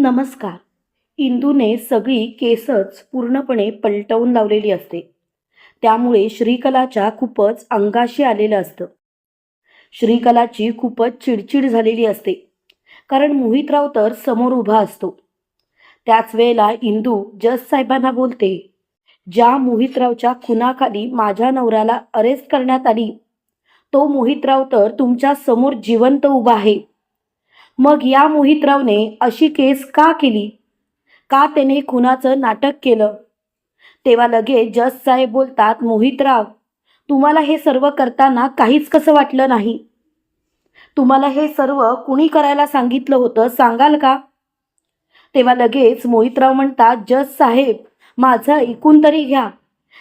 नमस्कार. इंदूने सगळी केसच पूर्णपणे पलटवून लावलेली असते. त्यामुळे श्रीकलाच्या खूपच अंगाशी आलेलं असतं. श्रीकलाची खूपच चिडचिड झालेली असते. कारण मोहितराव तर समोर उभा असतो. त्याच वेळेला इंदू जज साहेबांना बोलते ज्या मोहितरावच्या खुनाखाली माझ्या नवऱ्याला अरेस्ट करण्यात आली तो मोहितराव तर तुमच्यासमोर जिवंत उभा आहे. मग या मोहितरावने अशी केस का केली? का त्याने खुनाचं नाटक केलं? तेव्हा लगेच जज साहेब बोलतात मोहितराव तुम्हाला हे सर्व करताना काहीच कसं वाटलं नाही? तुम्हाला हे सर्व कुणी करायला सांगितलं होतं सांगाल का? तेव्हा लगेच मोहितराव म्हणतात जज साहेब माझं ऐकून तरी घ्या.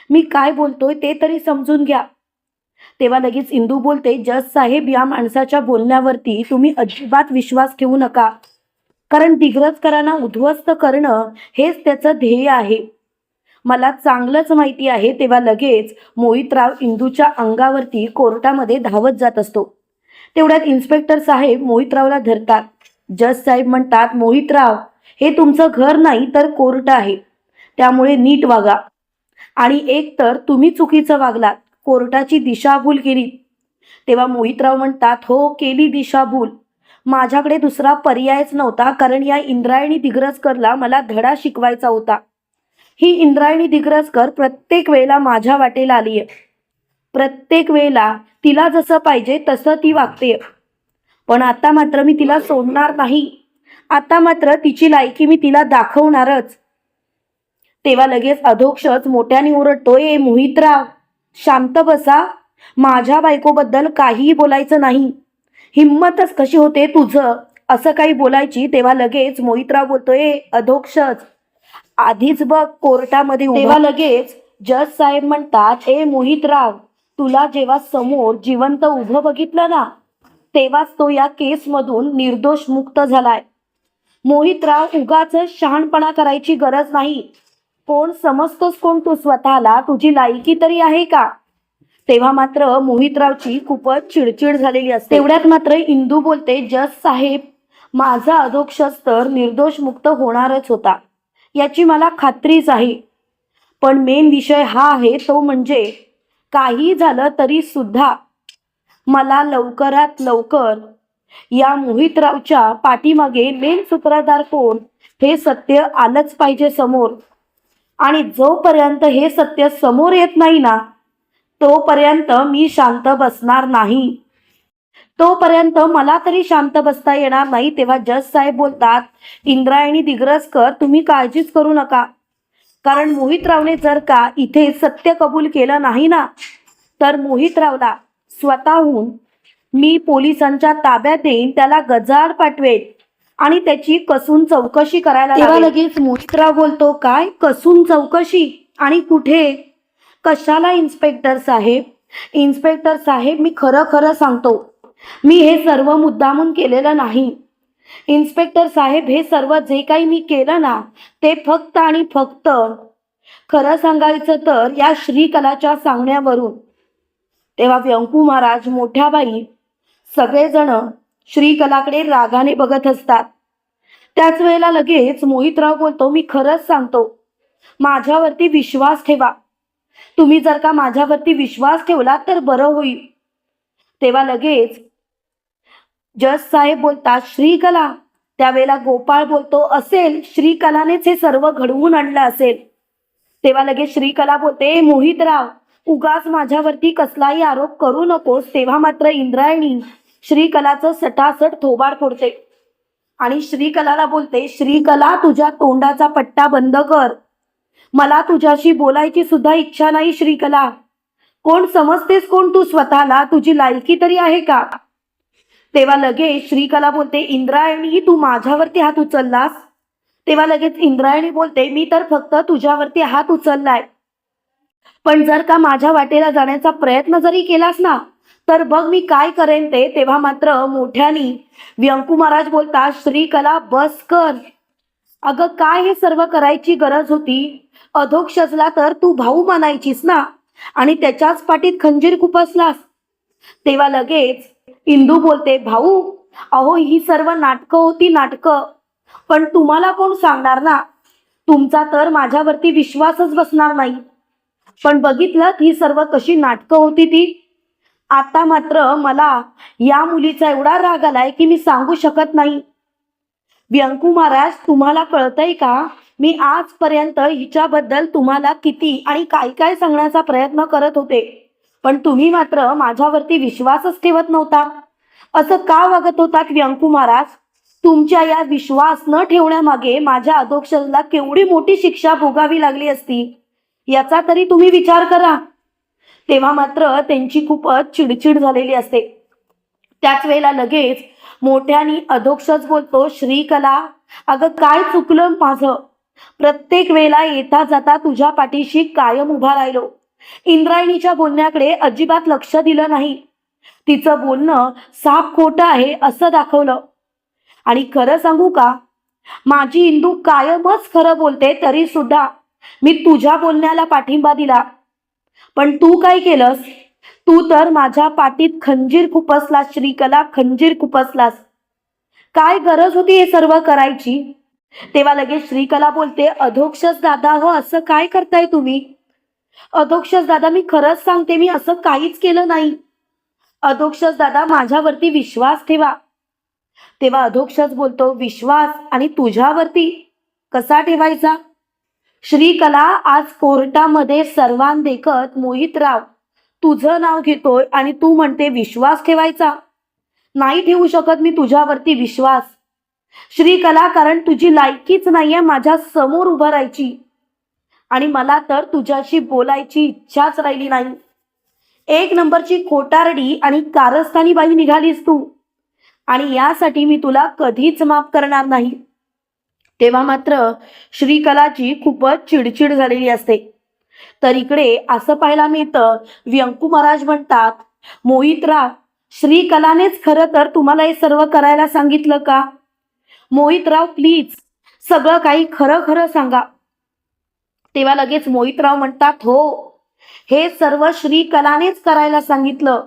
मी काय बोलतोय ते तरी समजून घ्या. तेव्हा लगेच इंदू बोलते जज साहेब या माणसाच्या बोलण्यावरती तुम्ही अजिबात विश्वास ठेवू नका. कारण दिग्रजकरांना उद्ध्वस्त करणं हेच त्याचं ध्येय आहे. मला चांगलंच माहिती आहे. तेव्हा लगेच मोहितराव इंदूच्या अंगावरती कोर्टामध्ये धावत जात असतो. तेवढ्यात इन्स्पेक्टर साहेब मोहितरावला धरतात. जज साहेब म्हणतात मोहितराव हे तुमचं घर नाही तर कोर्ट आहे. त्यामुळे नीट वागा. आणि एक तर तुम्ही चुकीचं वागलात. कोर्टाची दिशाभूल केली. तेव्हा मोहितराव म्हणतात हो केली दिशाभूल. माझ्याकडे दुसरा पर्यायच नव्हता कारण या इंद्रायणी दिग्रजकरला मला धडा शिकवायचा होता. ही इंद्रायणी दिग्रजकर प्रत्येक वेळेला माझ्या वाटेला आली आहे प्रत्येक वेळेला तिला जसं पाहिजे तसं ती वागते पण आता मात्र मी तिला सोडणार नाही. आता मात्र तिची लायकी मी तिला दाखवणारच. तेव्हा लगेच अधोक्षच मोठ्याने ओरडतोय मोहितराव शांत बसा. माझ्या बायकोबद्दल काहीही बोलायचं नाही. हिंमतच कशी होते तुझं? असं काही बोलायची तेव्हा लगेच मोहितराव बोलतोय अधोक्षच. आधीच बघ कोर्टामध्ये तेव्हा लगेच जज साहेब म्हणतात ए मोहितराव तुला जेव्हा समोर जिवंत उभं बघितलं ना तेव्हाच तो या केसमधून निर्दोष मुक्त झालाय. मोहितराव उगाच शहाणपणा करायची गरज नाही. कोण समजतोस कोण तू स्वतःला? तुझी लायकी तरी आहे का? तेव्हा मात्र मोहितरावची खूपच चिडचिड झालेली असते. तेवढ्यात मात्र इंदू बोलते जज साहेब माझा अधोक्षस तर निर्दोष मुक्त होणारच होता. याची मला खात्रीच आहे. पण मेन विषय हा आहे तो म्हणजे काही झालं तरी सुद्धा मला लवकरात लवकर या मोहितरावच्या पाठीमागे मेन सूत्रधार कोण हे सत्य आलंच पाहिजे समोर. आणि जोपर्यंत हे सत्य समोर येत नाही ना तोपर्यंत मी शांत बसणार नाही. तोपर्यंत मला तरी शांत बसता येणार नाही तेव्हा जज साहेब बोलतात इंद्रायणी दिग्रजकर तुम्ही काळजीच करू नका. कारण मोहितरावने जर का इथे सत्य कबूल केलं नाही ना तर मोहितरावला स्वतःहून मी पोलिसांच्या ताब्यात देईन त्याला गजाड पाठवेल आणि त्याची कसून चौकशी करायला तेव्हा लगेच मोहितराव बोलतो काय? कसून चौकशी? आणि कुठे? कशाला इन्स्पेक्टर साहेब? इन्स्पेक्टर साहेब मी खरं खरं सांगतो. मी हे सर्व मुद्दामून केलेलं नाही. इन्स्पेक्टर साहेब हे सर्व जे काही मी केलं ना ते फक्त आणि फक्त खरं सांगायचं तर या श्रीकलाच्या सांगण्यावरून. तेव्हा व्यंकू महाराज मोठ्या बाई सगळेजण श्रीकलाकडे रागाने बघत असतात. त्याच वेळेला लगेच मोहितराव बोलतो मी खरंच सांगतो माझ्यावरती विश्वास ठेवा. तुम्ही जर का माझ्यावरती विश्वास ठेवला तर बरं होईल. तेव्हा लगेच जज साहेब बोलतात श्रीकला. त्यावेळेला गोपाळ बोलतो असेल श्रीकलानेच हे सर्व घडवून आणलं असेल. तेव्हा लगेच श्रीकला बोलते मोहितराव उगाच माझ्यावरती कसलाही आरोप करू नकोस तेव्हा मात्र इंद्रायणी श्रीकलाचं सटासट थोबाड फोडते. आणि श्रीकलाला बोलते श्रीकला तुझ्या तोंडाचा पट्टा बंद कर. मला तुझ्याशी बोलायची सुद्धा इच्छा नाही श्रीकला. कोण समजतेस कोण तू स्वतःला? तुझी लायकी तरी आहे का? तेव्हा लगेच श्रीकला बोलते इंद्रायणी तू माझ्यावरती हात उचललास? तेव्हा लगेच इंद्रायणी बोलते मी तर फक्त तुझ्यावरती हात उचललाय. पण जर का माझ्या वाटेला जाण्याचा प्रयत्न जरी केलास ना तर बघ मी काय करेन ते. तेव्हा मात्र मोठ्यानी व्यंकू महाराज बोलतात श्रीकला बस कर. अगं काय हे सर्व करायची गरज होती? अधोक्षजला तर तू भाऊ मानायचीस ना? आणि त्याच्याच पाठीत खंजीर खुपसलास तेव्हा लगेच इंदू बोलते भाऊ अहो ही सर्व नाटकं होती नाटकं. पण तुम्हाला कोण सांगणार ना? तुमचा तर माझ्यावरती विश्वासच बसणार नाही. पण बघितलं ही सर्व कशी नाटकं होती ती? आता मात्र मला या मुलीचा एवढा राग आलाय की मी सांगू शकत नाही. व्यंकू महाराज तुम्हाला कळतंय का? मी आजपर्यंत हिच्याबद्दल तुम्हाला किती आणि काय काय सांगण्याचा प्रयत्न करत होते. पण तुम्ही मात्र माझ्यावरती विश्वासच ठेवत नव्हता. असं का वागत होतात व्यंकू महाराज? तुमच्या या विश्वास न ठेवण्यामागे माझ्या अधोक्षला केवढी मोठी शिक्षा भोगावी लागली असती. याचा तरी तुम्ही विचार करा. तेव्हा मात्र त्यांची खूपच चिडचिड झालेली असते. त्याच वेळेला लगेच मोठ्याने अधोक्षच बोलतो श्रीकला अगं काय चुकलं माझं? प्रत्येक वेळेला येता जाता तुझ्या पाठीशी कायम उभा राहिलो. इंद्रायणीच्या बोलण्याकडे अजिबात लक्ष दिलं नाही. तिचं बोलणं साफ खोटं आहे असं दाखवलं. आणि खरं सांगू का? माझी इंदू कायमच खरं बोलते तरी सुद्धा मी तुझ्या बोलण्याला पाठिंबा दिला. पण तू काय केलंस? तू तर माझ्या पाठीत खंजीर खुपसलास श्रीकला खंजीर खुपसलास. काय गरज होती हे सर्व करायची? तेव्हा लगेच श्रीकला बोलते अधोक्षस दादा हो असं काय करताय तुम्ही? अधोक्षस दादा मी खरंच सांगते मी असं काहीच केलं नाही. अधोक्षस दादा माझ्यावरती विश्वास ठेवा. तेव्हा अधोक्षस बोलतो विश्वास आणि तुझ्यावरती कसा ठेवायचा? श्रीकला आज कोर्टामध्ये सर्वांदेखत मोहितराव. तुझं नाव घेतोय आणि तू म्हणते विश्वास ठेवायचा. नाही ठेवू शकत मी तुझ्यावरती विश्वास. श्रीकला कारण तुझी लायकीच नाहीये माझ्यासमोर उभं राहायची. आणि मला तर तुझ्याशी बोलायची इच्छाच राहिली नाही. एक नंबरची खोटारडी आणि कारस्थानी बाई निघालीस तू. आणि यासाठी मी तुला कधीच माफ करणार नाही. तेव्हा मात्र श्रीकलाची खूपच चिडचिड झालेली असते. तर इकडे असं पाहायला मिळतं व्यंकू महाराज म्हणतात मोहितराव श्रीकलानेच खरं तर तुम्हाला हे सर्व करायला सांगितलं का? मोहितराव प्लीज सगळं काही खरं खरं सांगा. तेव्हा लगेच मोहितराव म्हणतात हो हे सर्व श्रीकलानेच करायला सांगितलं.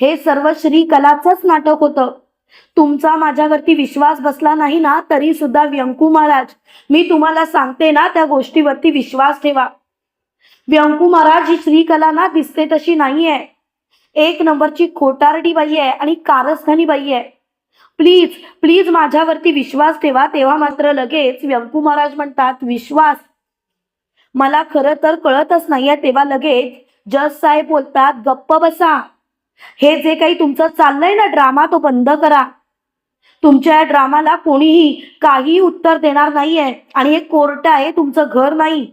हे सर्व श्रीकलाचंच नाटक होतं. तुमचा माझ्यावरती विश्वास बसला नाही ना तरी सुद्धा व्यंकू महाराज मी तुम्हाला सांगते ना त्या गोष्टीवरती विश्वास ठेवा. व्यंकू महाराज ही श्रीकला ना दिसते तशी नाहीये. एक नंबरची खोटारडी बाई आहे आणि कारस्थानी बाई आहे. प्लीज प्लीज माझ्यावरती विश्वास ठेवा तेव्हा मात्र लगेच व्यंकू महाराज म्हणतात विश्वास. मला खरं तर कळतच नाहीये तेव्हा लगेच जज साहेब बोलतात गप्प बसा. हे जे काही तुमचं चाललंय ना ड्रामा तो बंद करा. तुमच्या या ड्रामाला कोणीही काहीही उत्तर देणार नाहीये आणि हे कोर्ट आहे तुमचं घर नाही.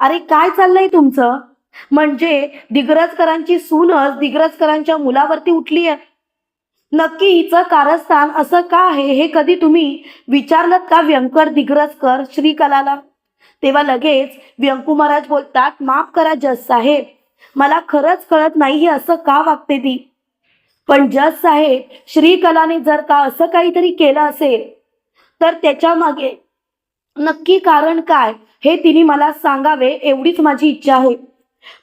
अरे काय चाललंय तुमचं? म्हणजे दिग्रजकरांची सूनच दिग्रजकरांच्या मुलावरती उठली आहे नक्की हिचं कारस्थान असं का आहे हे कधी तुम्ही विचारलं का व्यंकर दिग्रजकर श्रीकलाला? तेव्हा लगेच व्यंकू महाराज बोलतात माफ करा जज साहेब मला खरंच कळत नाही हे असं का वागते ती. पण जज साहेब श्रीकलाने जर का असं काहीतरी केलं असेल तर त्याच्यामागे नक्की कारण काय हे तिने मला सांगावे एवढीच माझी इच्छा आहे.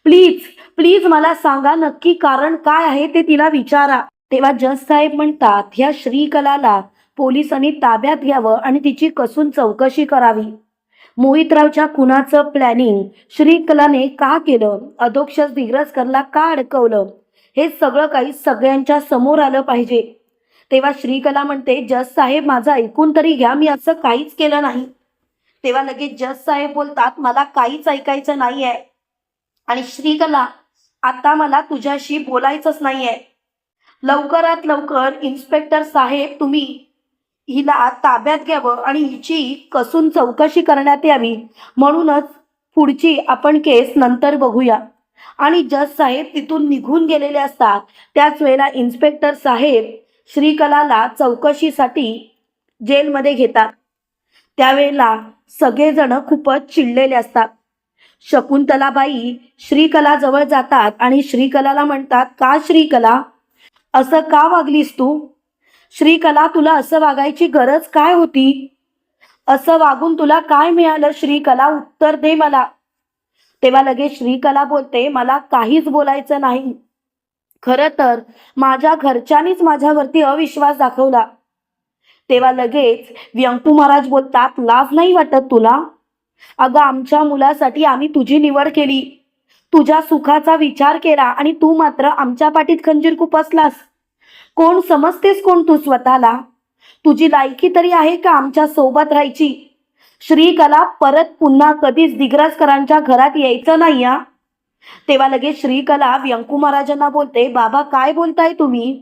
प्लीज प्लीज मला सांगा नक्की कारण काय आहे ते तिला विचारा. तेव्हा जज साहेब म्हणतात ह्या श्रीकलाला पोलिसांनी ताब्यात घ्यावं आणि तिची कसून चौकशी करावी. मोहितरावच्या खुनाचं प्लॅनिंग श्रीकलाने का केलं? अधोक्षस दिग्रजकरला का अडकवलं? हे सगळं काही सगळ्यांच्या समोर आलं पाहिजे. तेव्हा श्रीकला म्हणते जज साहेब माझं ऐकून तरी घ्या मी असं काहीच केलं नाही. तेव्हा लगेच जज साहेब बोलतात मला काहीच ऐकायचं नाहीये. आणि श्रीकला आता मला तुझ्याशी बोलायचंच नाहीये. लवकरात लवकर इन्स्पेक्टर साहेब तुम्ही हिला ताब्यात घ्यावं आणि हिची कसून चौकशी करण्यात यावी. म्हणूनच पुढची आपण केस नंतर बघूया. आणि जज साहेब तिथून निघून गेलेले असतात त्याच वेळेला इन्स्पेक्टर साहेब श्रीकलाला चौकशीसाठी जेलमध्ये घेतात. त्यावेळेला सगळेजण खूपच चिडलेले असतात. शकुंतलाबाई श्रीकलाजवळ जातात आणि श्रीकलाला म्हणतात का श्रीकला? असं का वागलीस तू? श्रीकला तुला असं वागायची गरज काय होती? असं वागून तुला काय मिळालं? श्रीकला उत्तर दे मला. तेव्हा लगेच श्रीकला बोलते मला काहीच बोलायचं नाही. खरं तर माझ्या घरच्यांनीच माझ्यावरती अविश्वास दाखवला. तेव्हा लगेच व्यंकू महाराज बोलतात लाज नाही वाटत तुला? अगं आमच्या मुलासाठी आम्ही तुझी निवड केली. तुझ्या सुखाचा विचार केला आणि तू मात्र आमच्या पाठीत खंजीर खुपसलास कोण समजतेस कोण तू स्वतःला? तुझी लायकी तरी आहे का आमच्यासोबत राहायची? श्रीकला परत पुन्हा कधीच दिग्रजकरांच्या घरात यायचं नाही या तेव्हा लगेच श्रीकला व्यंकू महाराजांना बोलते बाबा काय बोलताय तुम्ही?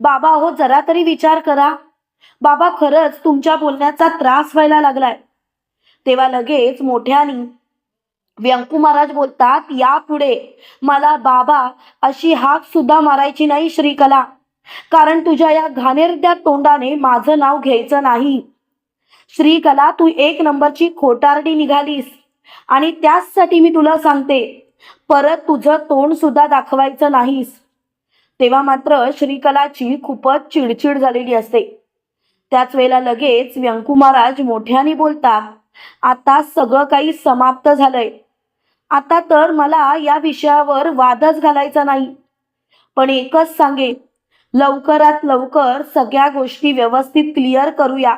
बाबा हो जरा तरी विचार करा. बाबा खरंच तुमच्या बोलण्याचा त्रास व्हायला लागलाय. तेव्हा लगेच मोठ्यानी व्यंकू महाराज बोलतात यापुढे मला बाबा अशी हाक सुद्धा मारायची नाही श्रीकला. कारण तुझ्या या घाणेरद्या तोंडाने माझं नाव घ्यायचं नाही. श्रीकला तू एक नंबरची खोटारडी निघालीस. आणि त्याचसाठी मी तुला सांगते परत तुझं तोंड सुद्धा दाखवायचं नाहीस. तेव्हा मात्र श्रीकलाची खूपच चिडचिड झालेली असते. त्याच वेळेला लगेच व्यंकू महाराज मोठ्याने बोलतात आता सगळं काही समाप्त झालंय. आता तर मला या विषयावर वादच घालायचा नाही. पण एकच सांगे लवकरात लवकर सगळ्या गोष्टी व्यवस्थित क्लिअर करूया.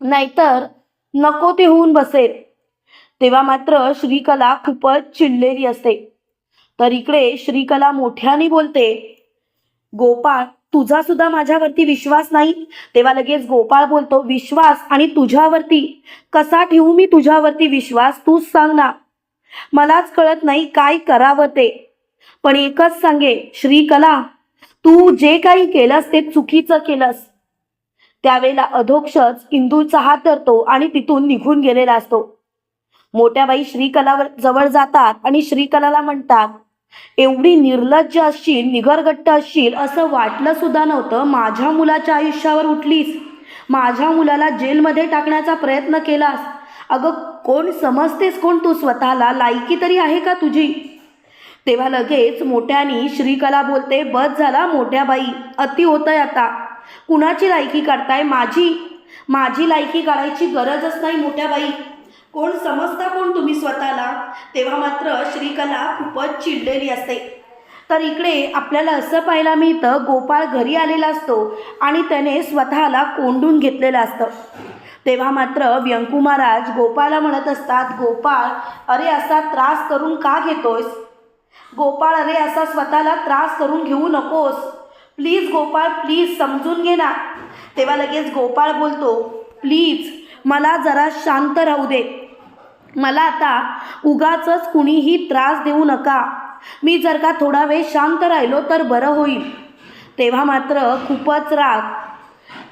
नाहीतर नको ते होऊन बसेल. तेव्हा मात्र श्रीकला खूपच चिडलेली असते. तर इकडे श्रीकला मोठ्याने बोलते गोपाळ तुझा सुद्धा माझ्यावरती विश्वास नाही? तेव्हा लगेच गोपाळ बोलतो विश्वास आणि तुझ्यावरती? कसा ठेवू मी तुझ्यावरती विश्वास? तूच सांग ना. मलाच कळत नाही काय करावं ते. पण एकच सांगे श्रीकला तू जे काही केलंस ते चुकीचं केलंस. त्यावेळेला अधोक्षच इंदूचा हात धरतो आणि तिथून निघून गेलेला असतो. मोठ्या बाई श्रीकलावर जवळ जातात आणि श्रीकलाला म्हणतात एवढी निर्लज्ज असशील निगरगट्ट असशील असं वाटलं सुद्धा नव्हतं माझ्या मुलाच्या आयुष्यावर उठलीस. माझ्या मुलाला जेलमध्ये टाकण्याचा प्रयत्न केलास. अगं कोण समजतेस कोण तू स्वतःला? लायकी तरी आहे का तुझी? तेव्हा लगेच मोठ्यानी श्रीकला बोलते बस झाला मोठ्या बाई अति होतंय आता. कुणाची लायकी काढताय? माझी. माझी लायकी काढायची गरजच नाही मोठ्या बाई. कोण समजता कोण तुम्ही स्वतःला? तेव्हा मात्र श्रीकला खूपच चिडलेली असते. तर इकडे आपल्याला असं पाहायला मिळतं गोपाळ घरी आलेला असतो आणि त्याने स्वतःला कोंडून घेतलेलं असतं. तेव्हा मात्र व्यंकू महाराज गोपाळला म्हणत असतात गोपाळ अरे असा त्रास करून का घेतोयस? गोपाळ अरे असा स्वतःला त्रास करून घेऊ नकोस. प्लीज गोपाळ प्लीज समजून घे ना. तेव्हा लगेच गोपाळ बोलतो प्लीज मला जरा शांत राहू दे. मला आता उगाचच कुणीही त्रास देऊ नका. मी जर का थोडा वेळ शांत राहिलो तर बरं होईल. तेव्हा मात्र खूपच राग.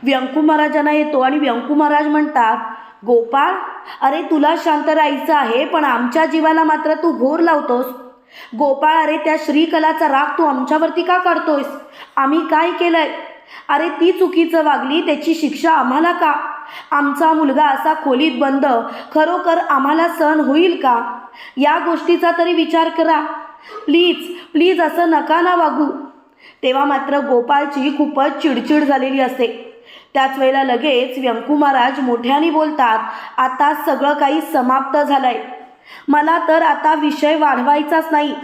व्यंकू महाराजांना येतो आणि व्यंकू महाराज म्हणतात गोपाळ अरे तुला शांत राहायचं आहे पण आमच्या जीवाला मात्र तू घोर लावतोस. गोपाळ अरे त्या श्रीकलाचा राग तू आमच्यावरती का काढतोयस? आम्ही काय केलंय? अरे ती चुकीचं वागली त्याची शिक्षा आम्हाला का? आमचा मुलगा असा खोलीत बंद खरोखर आम्हाला सहन होईल का? या गोष्टीचा तरी विचार करा. प्लीज प्लीज असं नका ना वागू. तेव्हा मात्र गोपाळची खूपच चिडचिड झालेली असते. त्याच वेळेला लगेच व्यंकू महाराज मोठ्याने बोलतात आता सगळं काही समाप्त झालंय. मला तर आता विषय वाढवायचाच नाही.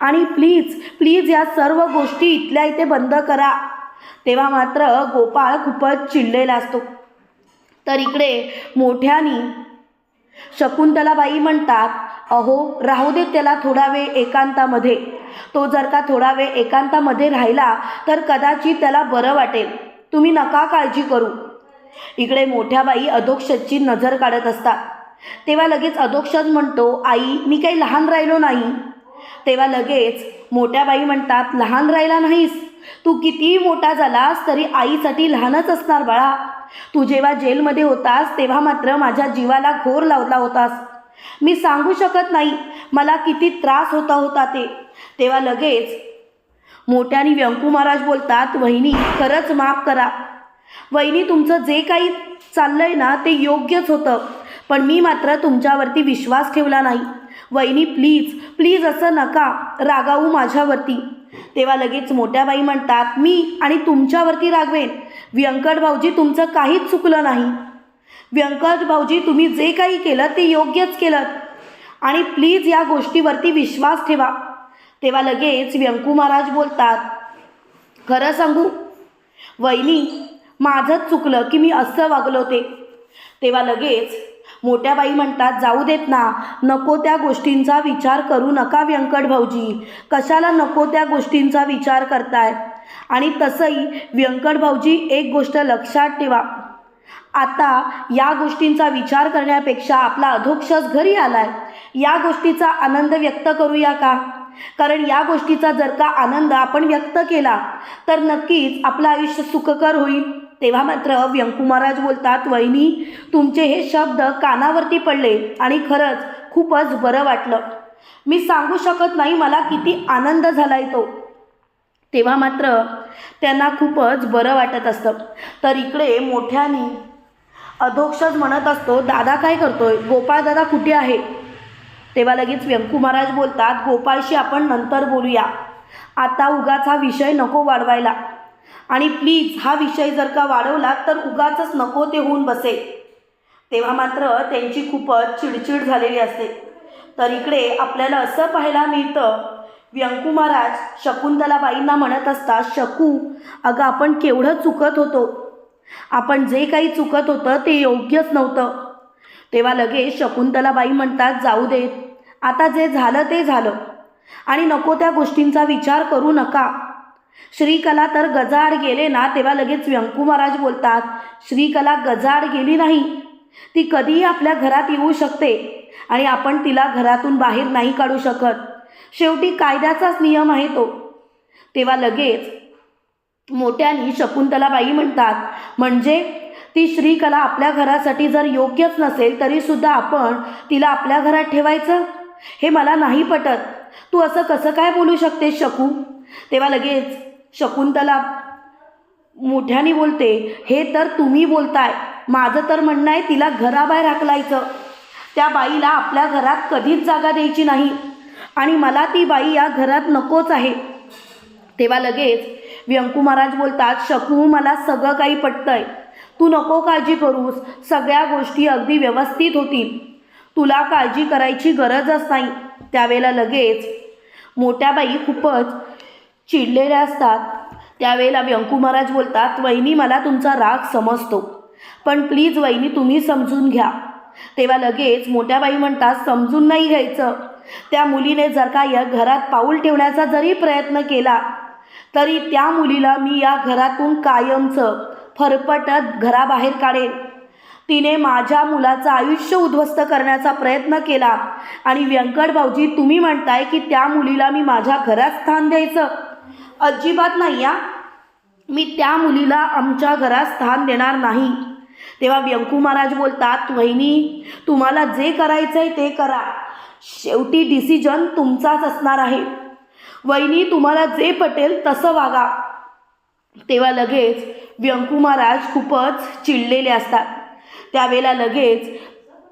आणि प्लीज प्लीज या सर्व गोष्टी इथल्या इथे बंद करा. तेव्हा मात्र गोपाळ खूपच चिडलेला असतो. तर इकडे मोठ्यानी शकुंतलाबाई म्हणतात अहो राहू दे त्याला थोडा वेळ एकांतामध्ये. तो जर का थोडा वेळ एकांतामध्ये राहिला तर कदाचित त्याला बरं वाटेल. तुम्ही नका काळजी करू. इकडे मोठ्या बाई अधोक्षची नजर काढत असतात. तेव्हा लगेच अधोक्षज म्हणतो आई मी काही लहान राहिलो नाही. तेव्हा लगेच मोठ्या बाई म्हणतात लहान राहिला नाहीस. तू कितीही मोठा झालास तरी आईसाठी लहानच असणार बाळा. तू जेव्हा जेलमध्ये होतास तेव्हा मात्र माझ्या जीवाला घोर लावला होतास. मी सांगू शकत नाही मला किती त्रास होता होता ते. तेव्हा लगेच मोठ्याने व्यंकू महाराज बोलतात वहिनी खरंच माफ करा. वहिनी तुमचं जे काही चाललंय ना ते योग्यच होतं. पण मी मात्र तुमच्यावरती विश्वास ठेवला नाही. वहिनी प्लीज प्लीज असं नका रागावू माझ्यावरती. तेव्हा लगेच मोठ्या बाई म्हणतात मी आणि तुमच्यावरती रागवेन. व्यंकट भाऊजी तुमचं काहीच चुकलं नाही. व्यंकट भाऊजी तुम्ही जे काही केलं ते योग्यच केलं. आणि प्लीज या गोष्टीवरती विश्वास ठेवा. तेव्हा लगेच व्यंकू महाराज बोलतात खरं सांगू वहिनी माझंच चुकलं की मी असं वागलो ते तेव्हा लगेच मोठ्या बाई म्हणतात जाऊ देत ना नको त्या गोष्टींचा विचार करू नका व्यंकट भाऊजी. कशाला नको त्या गोष्टींचा विचार करताय? आणि तसंही व्यंकट भाऊजी एक गोष्ट लक्षात ठेवा. आता या गोष्टींचा विचार करण्यापेक्षा आपला अधोक्षस घरी आलाय. या गोष्टीचा आनंद व्यक्त करूया का? कारण या गोष्टीचा जर का आनंद आपण व्यक्त केला तर नक्कीच आपलं आयुष्य सुखकर होईल. तेव्हा मात्र व्यंकू महाराज बोलतात वहिनी तुमचे हे शब्द कानावरती पडले आणि खरंच खूपच बरं वाटलं. मी सांगू शकत नाही मला किती आनंद झालाय तो. तेव्हा मात्र त्यांना खूपच बरं वाटत असतं. तर इकडे मोठ्याने अधोक्षज म्हणत असतो दादा काय करतोय? गोपाळ दादा कुठे आहे? तेव्हा लगेच व्यंकू महाराज बोलतात गोपाळशी आपण नंतर बोलूया. आता उगाचा विषय नको वाढवायला. आणि प्लीज हा विषय जर का वाढवला तर उगाचच नको ते होऊन बसेल तेव्हा मात्र त्यांची खूपच चिडचिड झालेली असते. तर इकडे आपल्याला असं पाहायला मिळतं व्यंकू महाराज शकुंतलाबाईंना म्हणत असतात शकू अगं आपण केवढं चुकत होतो. आपण जे काही चुकत होतं ते योग्यच नव्हतं. तेव्हा लगेच शकुंतलाबाई म्हणतात जाऊ देत. आता जे झालं ते झालं. आणि नको त्या गोष्टींचा विचार करू नका. श्रीकला तर गजाड गेले ना तेव्हा लगेच व्यंकू महाराज बोलतात श्रीकला गजाड गेली नाही. ती कधीही आपल्या घरात येऊ शकते आणि आपण तिला घरातून बाहेर नाही काढू शकत. शेवटी कायद्याचाच नियम आहे तो. तेव्हा लगेच मोठ्यानी शकुंतलाबाई म्हणतात म्हणजे ती श्रीकला आपल्या घरासाठी जर योग्यच नसेल तरीसुद्धा आपण तिला आपल्या घरात ठेवायचं? हे मला नाही पटत. तू असं कसं काय बोलू शकते शकू? तेव्हा लगेच शकुंतला मोठ्याने बोलते हे तर तुम्ही बोलताय. माझं तर म्हणणं आहे तिला घराबाहेर हाकलायचं. त्या बाईला आपल्या घरात कधीच जागा द्यायची नाही आणि मला ती बाई या घरात नकोच आहे. तेव्हा लगेच व्यंकू महाराज बोलतात शकू मला सगळं काही पटतंय. तू नको काळजी करूस. सगळ्या गोष्टी अगदी व्यवस्थित होतील. तुला काळजी करायची गरजच नाही. त्यावेळेला लगेच मोठ्या बाई खूपच चिडलेल्या असतात. त्यावेळेला व्यंकू महाराज बोलतात वहिनी मला तुमचा राग समजतो. पण प्लीज वहिनी तुम्ही समजून घ्या. तेव्हा लगेच मोठ्या बाई म्हणतात समजून नाही घ्यायचं. त्या मुलीने जर का या घरात पाऊल ठेवण्याचा जरी प्रयत्न केला तरी त्या मुलीला मी या घरातून कायमचं फरफटत घराबाहेर काढेन. तिने माझ्या मुलाचं आयुष्य उद्ध्वस्त करण्याचा प्रयत्न केला. आणि व्यंकट भाऊजी तुम्ही म्हणताय की त्या मुलीला मी माझ्या घरात स्थान द्यायचं. अजिबात नाही या मी त्या मुलीला आमच्या घरात स्थान देणार नाही. तेव्हा व्यंकू महाराज बोलतात वहिनी तुम्हाला जे करायचं आहे ते करा. शेवटी डिसिजन तुमचाच असणार आहे. वहिनी तुम्हाला जे पटेल तसं वागा. तेव्हा लगेच व्यंकू महाराज खूपच चिडलेले असतात. त्यावेळेला लगेच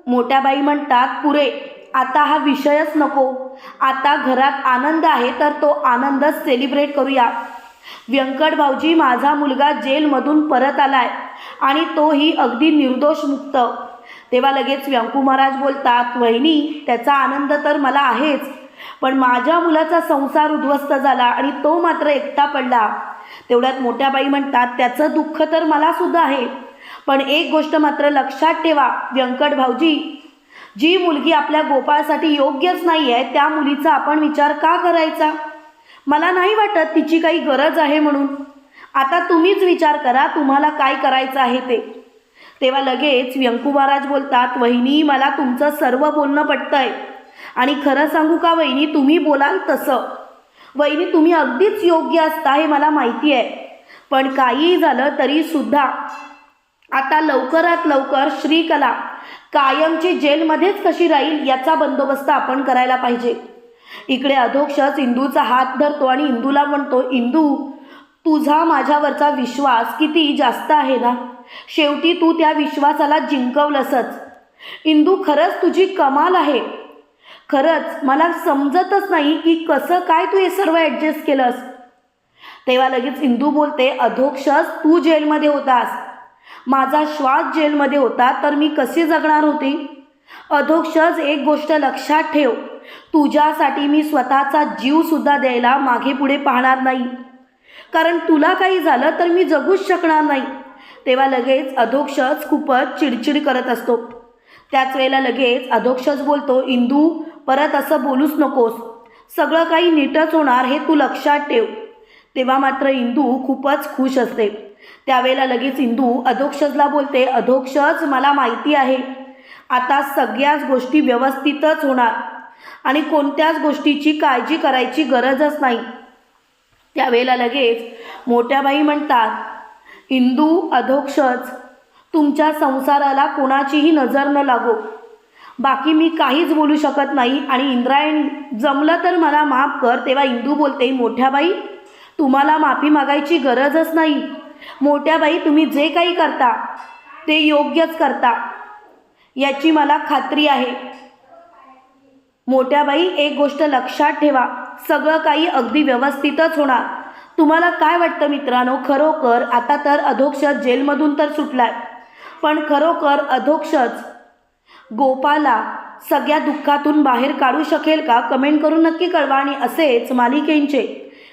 मोठ्या बाई म्हणतात पुरे आता हा विषयच नको. आता घरात आनंद आहे तर तो आनंदच सेलिब्रेट करूया. व्यंकट भाऊजी माझा मुलगा जेलमधून परत आलाय आणि तोही अगदी निर्दोष मुक्त तेव्हा लगेच व्यंकू महाराज बोलतात वहिनी त्याचा आनंद तर मला आहेच पण माझ्या मुलाचा संसार उद्ध्वस्त झाला आणि तो मात्र एकटा पडला. तेवढ्यात मोठ्या बाई म्हणतात त्याचं दुःख तर मला सुद्धा आहे पण एक गोष्ट मात्र लक्षात ठेवा व्यंकट भाऊजी जी मुलगी आपल्या गोपाळसाठी योग्यच नाही आहे त्या मुलीचा आपण विचार का करायचा? मला नाही वाटत तिची काही गरज आहे म्हणून. आता तुम्हीच विचार करा तुम्हाला काय करायचं आहे ते. तेव्हा लगेच व्यंकू महाराज बोलतात वहिनी मला तुमचं सर्व बोलणं पटतंय. आणि खरं सांगू का वहिनी तुम्ही बोलाल तसं. वहिनी तुम्ही अगदीच योग्य असता हे मला माहिती आहे. पण काहीही झालं तरीसुद्धा आता लवकरात लवकर श्रीकला कायमची जेलमध्येच कशी राहील याचा बंदोबस्त आपण करायला पाहिजे. इकडे अधोक्षच इंदूचा हात धरतो आणि इंदूला म्हणतो इंदू तुझा माझ्यावरचा विश्वास किती जास्त आहे ना? शेवटी तू त्या विश्वासाला जिंकवलंसच. इंदू खरंच तुझी कमाल आहे. खरंच मला समजतच नाही की कसं काय तू हे सर्व ॲडजस्ट केलंस. तेव्हा लगेच इंदू बोलते अधोक्षस तू जेलमध्ये होतास. माझा श्वास जेलमध्ये होता तर मी कसे जगणार होते? अधोक्षज एक गोष्ट लक्षात ठेव. तुझ्यासाठी मी स्वतःचा जीवसुद्धा द्यायला मागे पुढे पाहणार नाही. कारण तुला काही झालं तर मी जगूच शकणार नाही. तेव्हा लगेच अधोक्षज खूपच चिडचिड करत असतो. त्याच वेळेला लगेच अधोक्षज बोलतो इंदू परत असं बोलूच नकोस. सगळं काही नीटच होणार हे तू लक्षात ठेव. तेव्हा मात्र इंदू खूपच खुश असते. त्यावेळेला लगेच इंदू अधोक्षजला बोलते अधोक्षज मला माहिती आहे. आता सगळ्याच गोष्टी व्यवस्थितच होणार आणि कोणत्याच गोष्टीची काळजी करायची गरजच नाही. त्यावेळेला लगेच मोठ्या बाई म्हणतात इंदू अधोक्षज तुमच्या संसाराला कोणाचीही नजर न लागो. बाकी मी काहीच बोलू शकत नाही आणि इंद्रायणी जमलं तर मला माफ कर. तेव्हा इंदू बोलते मोठ्या बाई तुम्हाला माफी मागायची गरजच नाही. मोठ्या बाई तुम्ही जे काही करता ते योग्यच करता. याची मला खात्री आहे. मोठ्या बाई एक गोष्ट लक्षात ठेवा. सगळं काही अगदी व्यवस्थितच होणार. तुम्हाला काय वाटतं मित्रांनो? खरोखर आता तर अधोक्षत जेलमधून तर सुटलाय. पण खरोखर अधोक्षच गोपाला सगळ्या दुःखातून बाहेर काढू शकेल का? कमेंट करून नक्की कळवा आणि असेच मालिकेंचे